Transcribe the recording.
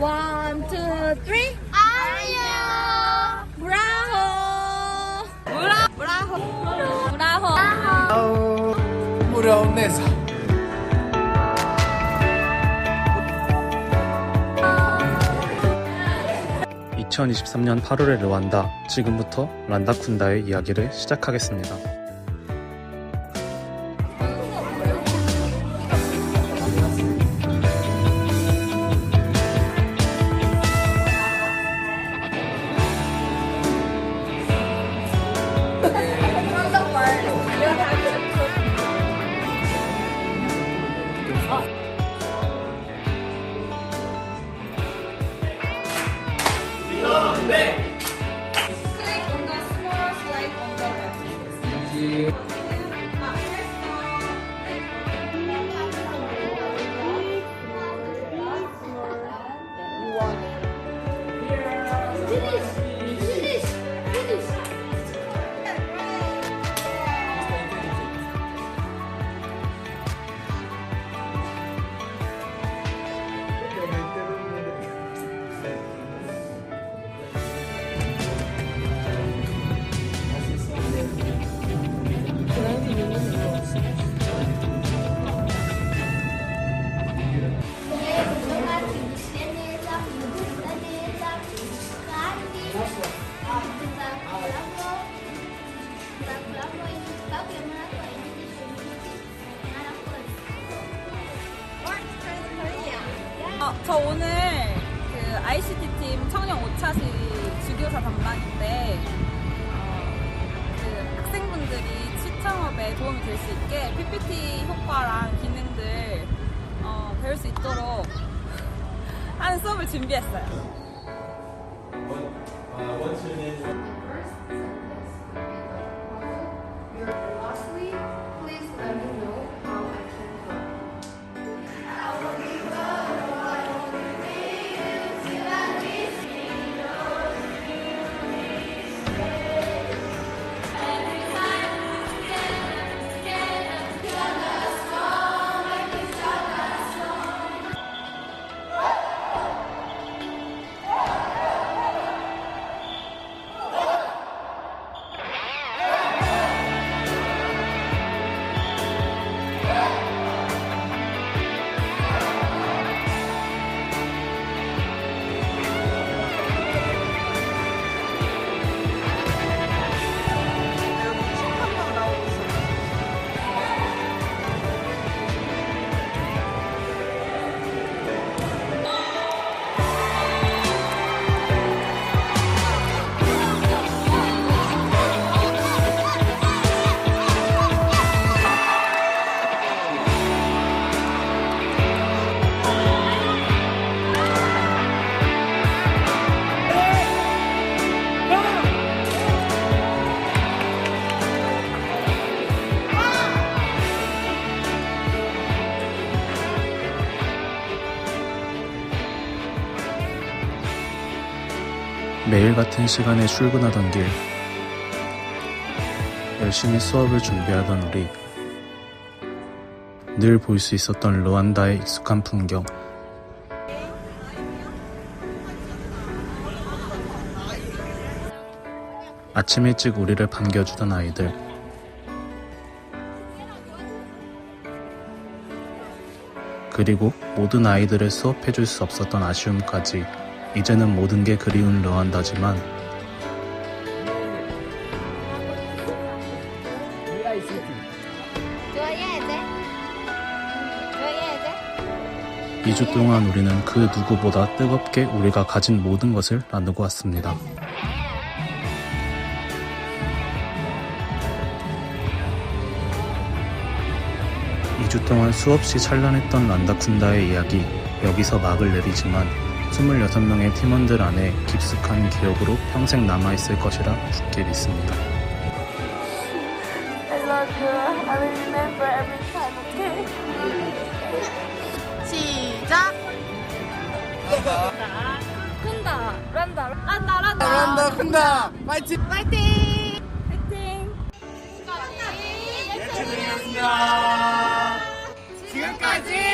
One, two, three. 아리요. 브라호. 브라 브라호. 브라호. 아우 무려내서 2023년 8월의 르완다, 지금부터 란다쿤다의 이야기를 시작하겠습니다. 好。 어, 저 오늘 그 ICT 팀 청년 5차시 주교사 담당인데 어, 그 학생분들이 취창업에 도움이 될 수 있게 PPT 효과랑 기능들 어, 배울 수 있도록 하는 수업을 준비했어요. Lastly, 매일 같은 시간에 출근하던 길, 열심히 수업을 준비하던 우리, 늘 볼 수 있었던 르완다의 익숙한 풍경, 아침 일찍 우리를 반겨주던 아이들, 그리고 모든 아이들을 수업해줄 수 없었던 아쉬움까지 이제는 모든 게 그리운 르완다지만 좋아해야 돼. 좋아해야 돼. 2주 동안 우리는 그 누구보다 뜨겁게 우리가 가진 모든 것을 나누고 왔습니다. 이 주 동안 수없이 찬란했던 란다쿤다의 이야기 여기서 막을 내리지만 26명의 팀원들 안에 깊숙한 기억으로 평생 남아있을 것이라 굳게 믿습니다. I love you. I will remember every time, okay? 시작! 큰다, 란다, 란다, 란다. 잘한다 큰다 파이팅 파이팅! 파이팅! 예측이었습니다 지금까지